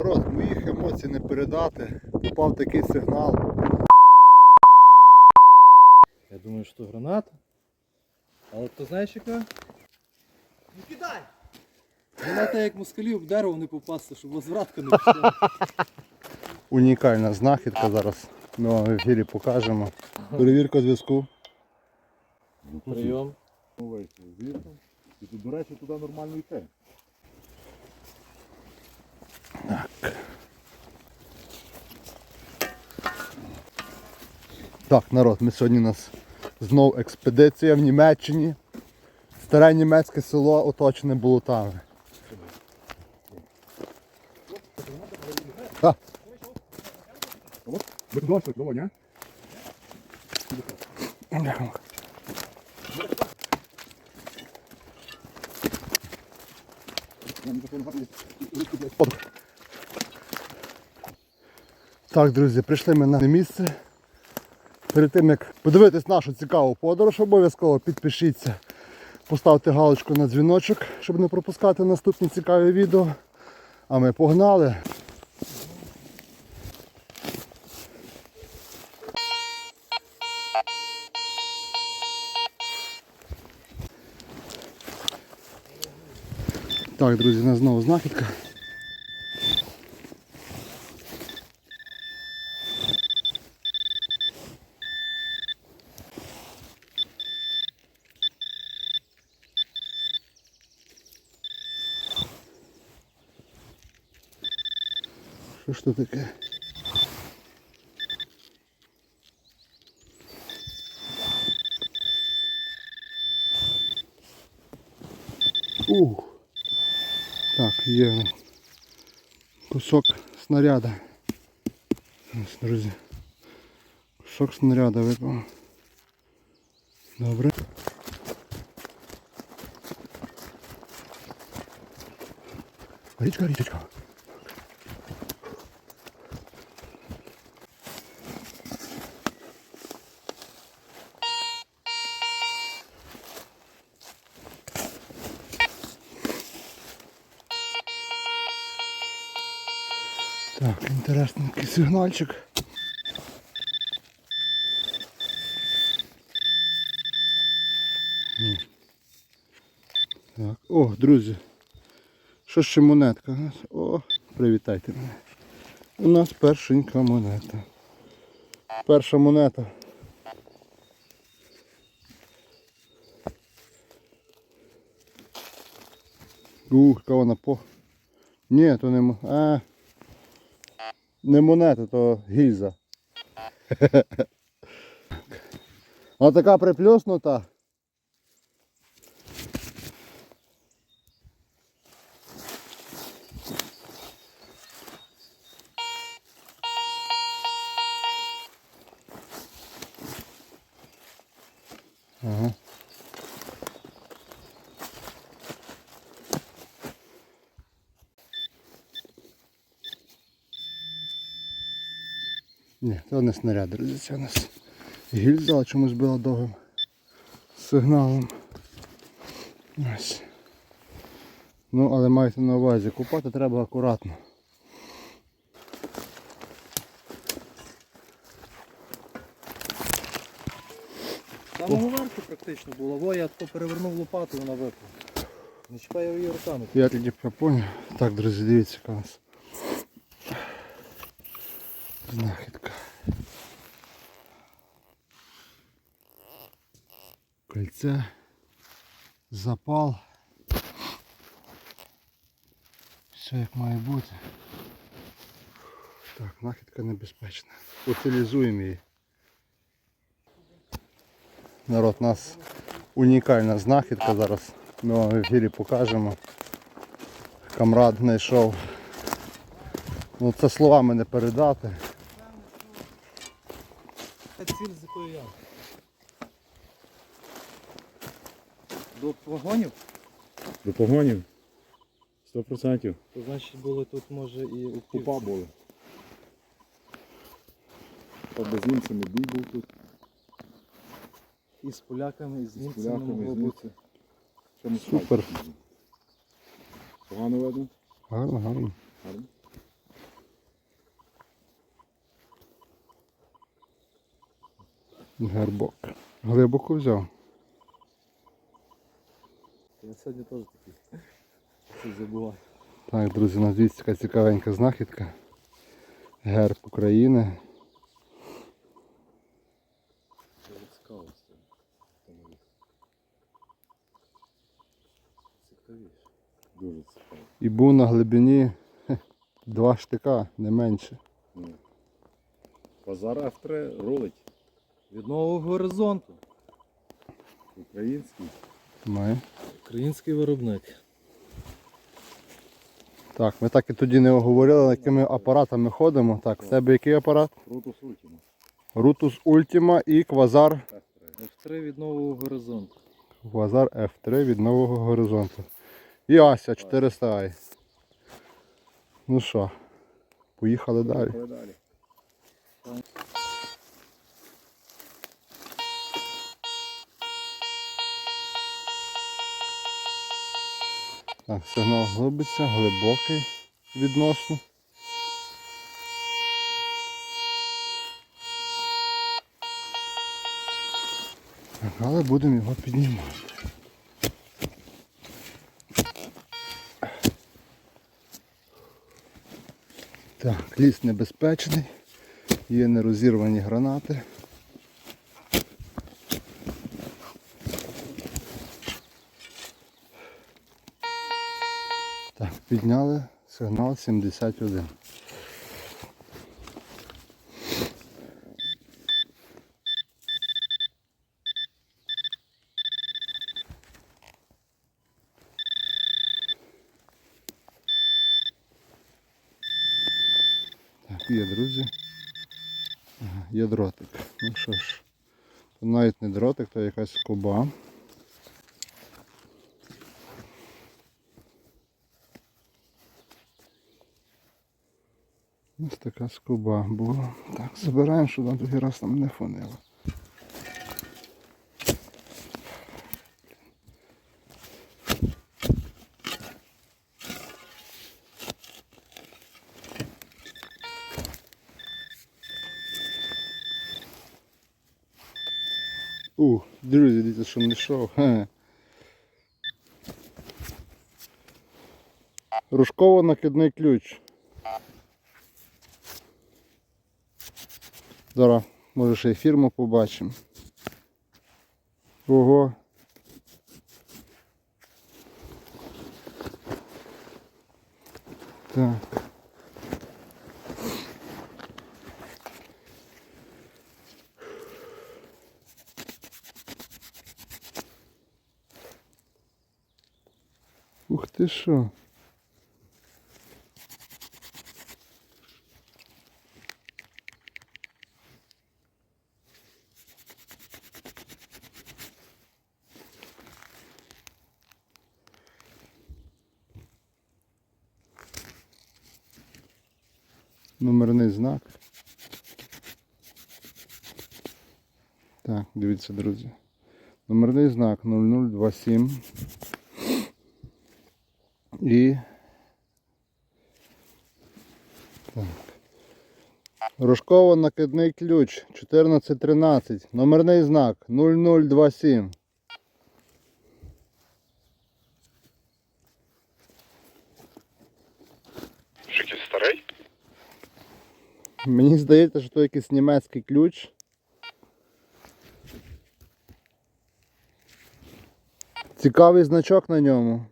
Народ, моїх емоцій не передати. Попав такий сигнал. Я думаю, що граната. Але то знаєш яка? Не кидай! Граната як москалів в дерево не попасти, щоб возвратка не пішла. Унікальна знахідка зараз. Ми вам в ефірі покажемо. Перевірка зв'язку. Прийом. Звідти. І тут, до речі, туди нормально йти. Так, народ, ми сьогодні у нас знов експедиція в Німеччині. Старе німецьке село оточене болотами. Що, ні? Так, друзі, прийшли ми на місце. Перед тим як подивитись нашу цікаву подорож, обов'язково підпишіться, поставте галочку на дзвіночок, щоб не пропускати наступні цікаві відео. А ми погнали. Так, друзі, у нас знову знахідка. Що ж це таке? Ух. Так, є кусок снаряда. Ось, друзі. Кусок снаряда випав. Добре. Річка, річечка. Сигнальчик. Так, о, друзі. Що ще монетка? у нас? О, привітайте мене. У нас першенька монета. Перша монета. Ух, яка вона по. Ні, то не мо- А. Не монета, то гільза. Вона така приплюснута. Ага. Ні, це не снаряд, друзі, це у нас гільза, чомусь була довгим сигналом. Ось. Ну, але майте на увазі, купати треба акуратно. Самого верху практично було, во я то перевернув лопату, вона випала. Не чіпаю її руками. Я тоді поняв. Так, друзі, дивіться, яка у нас знахідка. Кольце, запал. Все як має бути. Так, знахідка небезпечна. Утилізуємо її. Народ, у нас унікальна знахідка зараз. Ми вам в ефірі покажемо. Камрад знайшов. Ну це словами не передати. Це ціль з якої я. До вагонів, До погонів. 100%. то значить були тут може і у Купа були. Правда, з німцями бій був тут. І з поляками, і з З німцями поляками, могло з бути. німцями. Ще не Супер. Погано видно? Гарно, гарно. Гарно. Гербок. Глибоко взяв. Я сьогодні теж такий. Забуваю. Так, друзі, у нас дивіться така цікавенька знахідка. Герб України. Дуже цікаво. Цікавіше. Дуже цікаво. І був на глибині два штика, не менше. Базар F3 ролить. Від нового горизонту. Український. Має. Український виробник. Так, ми так і тоді не оговорили, якими апаратами ходимо. Так, в тебе який апарат? Рутус Ultima. Rutus Ultima і Квазар. F3. F3 від нового горизонту. Квазар F3 від нового горизонту. І Ася 400i. Ну що, поїхали далі. Поїхали далі. Так, сигнал глибиться, глибокий відносно. Але будемо його піднімати. Так, ліс небезпечний, є нерозірвані гранати. Підняли сигнал 71. Так, є, друзі. Є дротик. Ну що ж, то навіть не дротик, то якась скоба. Ось така скоба була. Так, забираємо, щоб на другий раз нам не фонило. Ух, друзі, дивіться, що знайшов. Хе. Рожково накидний ключ. Зараз, може ще й фірму побачимо. Ого. Так. Ух ти що. Номерний знак. Так, дивіться, друзі. Номерний знак 0027. І. Так. Рожково накидний ключ 1413. Номерний знак 0027. Що якийсь старий? Мені здається, що це якийсь німецький ключ. Цікавий значок на ньому.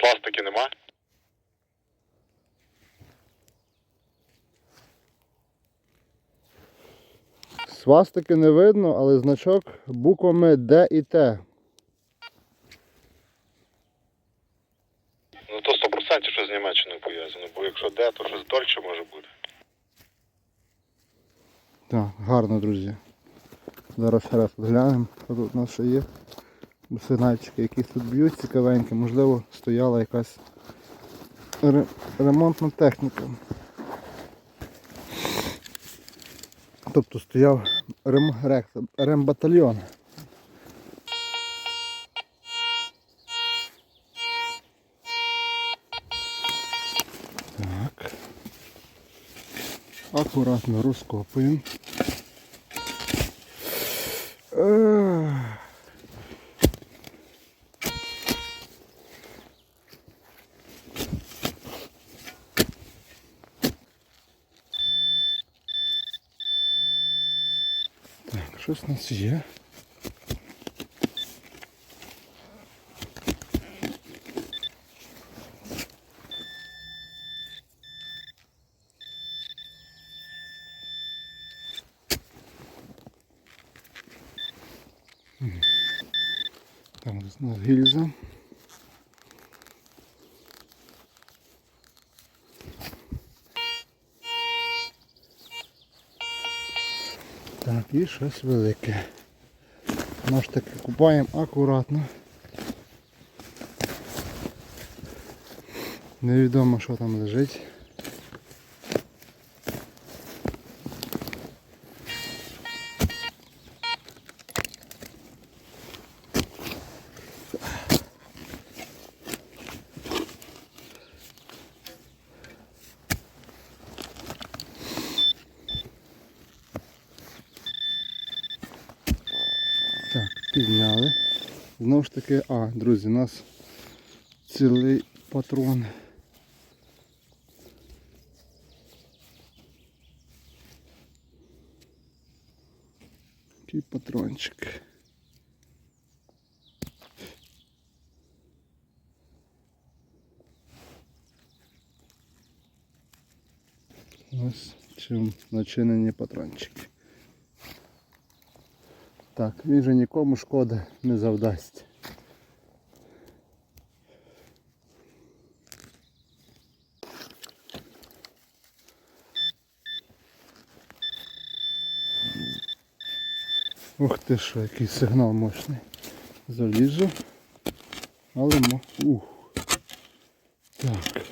Сластики нема? Свастики не видно, але значок буквами Д і Т. Ну то 100% що з Німеччиною пов'язано, бо якщо де, то щось дольше може бути. Так, гарно, друзі. Зараз ще раз глянемо, що тут у нас ще є. Сигнальчики якісь тут б'ють цікавенькі, можливо, стояла якась ремонтна техніка. Тобто стояв рем, рембатальйон. Акуратно розкопуємо. Так, щось у нас є. Там у нас гільза. Так, і щось велике. Знову ж таки купаємо акуратно. Невідомо що там лежить. Знову ж таки, а, друзі, у нас цілий патрон. Такий патрончик. Ось чим начинені патрончики. Так, він же нікому шкоди не завдасть. Ух ти що, який сигнал мощний. Заліжу. Але мо. Ух. Так.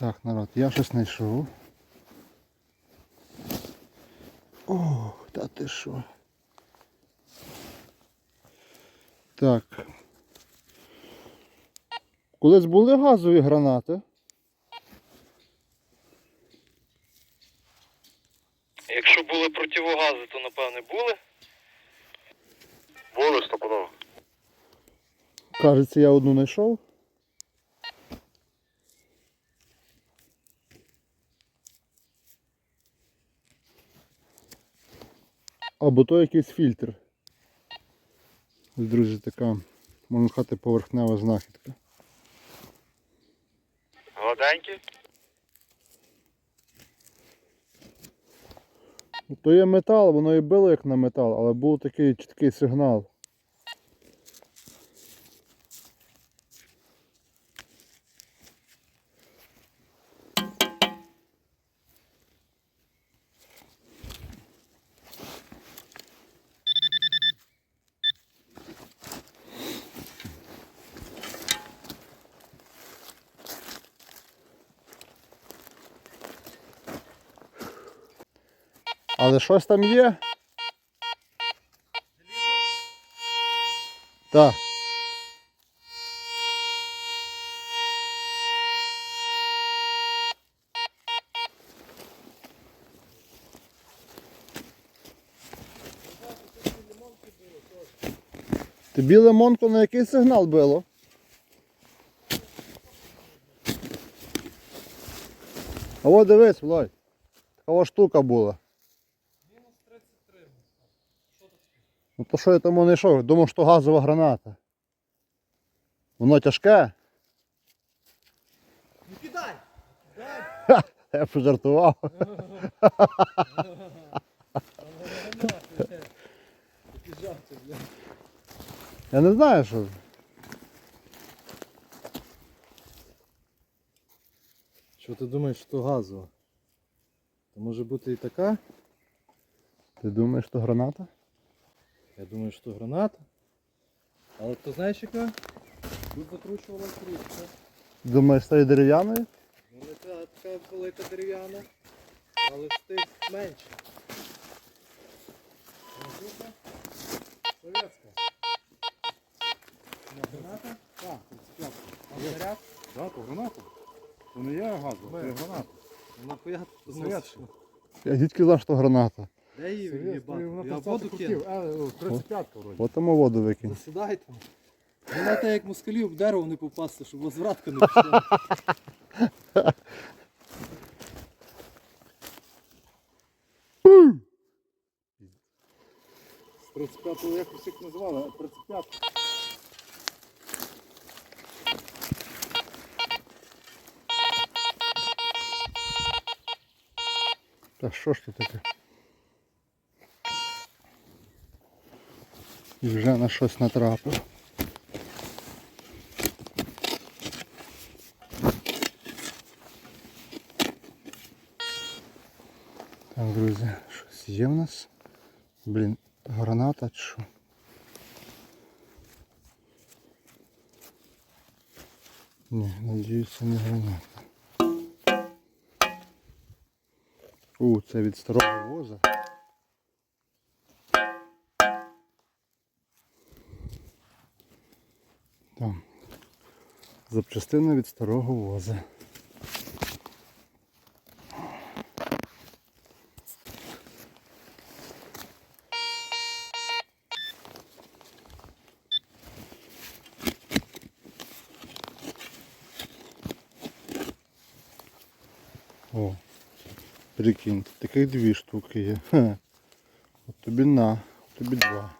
Так, народ, я щось знайшов. Ох, та ти що? Так. Колись були газові гранати. Якщо були противогази, то напевне були. Були стопудово. Кажеться, я одну знайшов. Або то якийсь фільтр. Ось, друзі, така, можна сказати, поверхнева знахідка. Гладенькі? Ну, То є метал, воно і било як на метал, але був такий чіткий сигнал. Але щось там є. Так. Тобі лимонку на який сигнал било? А от дивись, Влад. Така штука була. Ну то що я тому не йшов? Думав, що газова граната. Воно тяжке. Не кидай! Я пожартував. Я не знаю, що. Що ти думаєш, що газова? То може бути і така? Ти думаєш, що граната? Я думаю, що граната. Але то знаєш яка? Тут закручувалась ручка. Думаєш, стає дерев'яною? Ну не ця така велика дерев'яна, але стик менше. Ну, тут Совєтська. Граната? Так, 35. Там заряд? Так, то граната. То не є газова, це граната. Нахуя ти Я дідки знав, що граната. Де її Серйозно, Я воду крутів. кину. Е, о, 35 вроді. От тому воду викинь. Засідай там. Вона те як москалів в дерево не попасти, щоб возвратка не пішла. З 35-го якось їх називали, а 35 Та що ж тут таке? І вже на щось натрапив. Так, друзі, щось є в нас. Блін, граната чи що? Ні, надіюсь, це не граната. У, це від старого воза. Запчастина від старого воза. О, Прикинь, таких дві штуки є. Хе. От тобі на, от тобі два.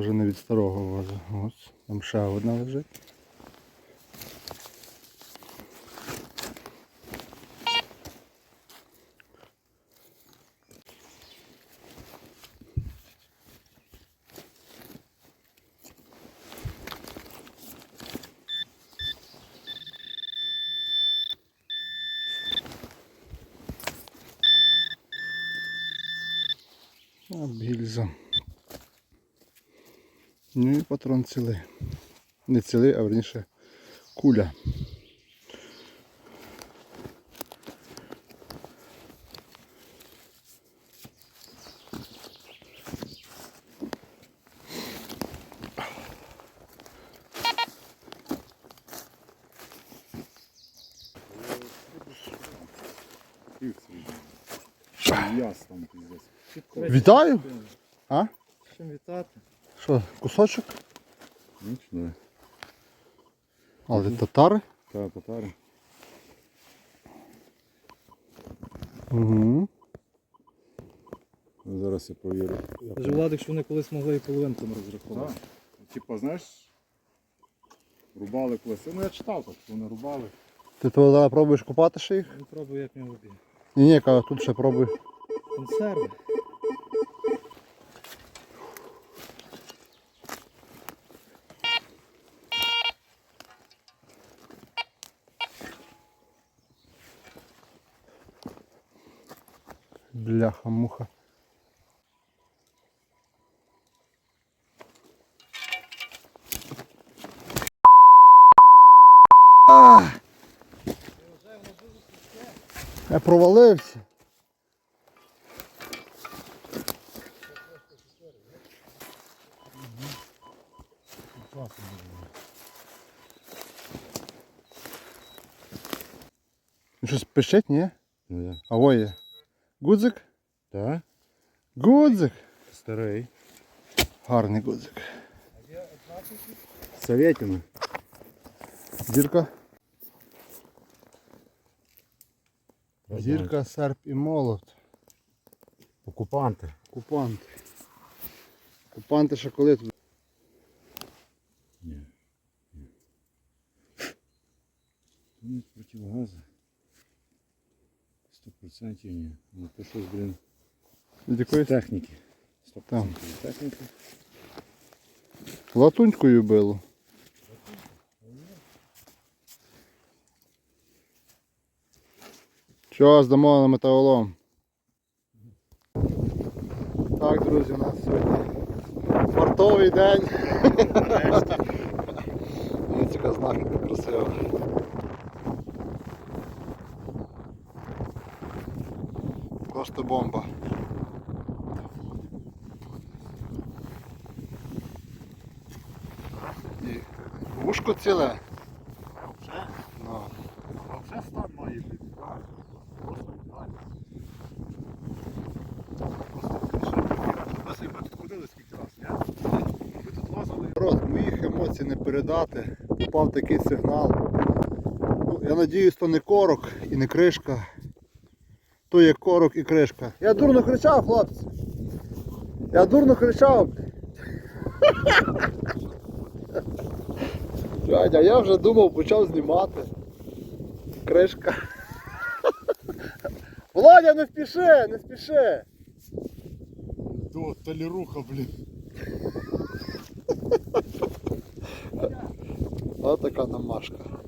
Вже не від старого воза. Ось, там ще одна лежить. А, гільза. Ну і патрон цілий. Не цілий, а верніше куля. Вітаю! А? Чим вітати? Що, кусочок? Нічне. Але татари? Та татари. Угу. Зараз я повірю. Каже Владик, що вони колись могли і половинками розрахувати. Типа, знаєш, рубали колись. Ну я читав так, що вони рубали. Ти то зараз пробуєш купати ще їх? Він пробує, як мені обіг. Ні, ні, кажу, тут ще пробуй. Консерви. Бляха-муха. Я провалився. Щось пищить, ні? Ну я. А во є. Гудзик? Так? Гудзик. Старий. Гарний гудзик. Советіна. Зірка. Зірка, серп і молот. Окупанти. Купанти. Купанти ще коли тут? Ні. Ні, противогази. 100% ні. Ну то щось, блін, Від з техніки. 100% Там. техніки. латунькою било. Що, здамо на металолом. Так, друзі, у нас сьогодні фартовий день. Дивіться, яка знахідка красива. просто. І вушко ціле. Вже? Ну. Ми тут лазили. Народ, моїх емоцій не передати. Попав такий сигнал. Ну, Я сподіваюся, то не корок і не кришка. То є корок і кришка. Я дурно кричав, хлопці. Я дурно кричав. Дядя, я вже думав, почав знімати. Кришка. Володя, не спіши, не спіши. До таліруха, блін. Ось така намашка.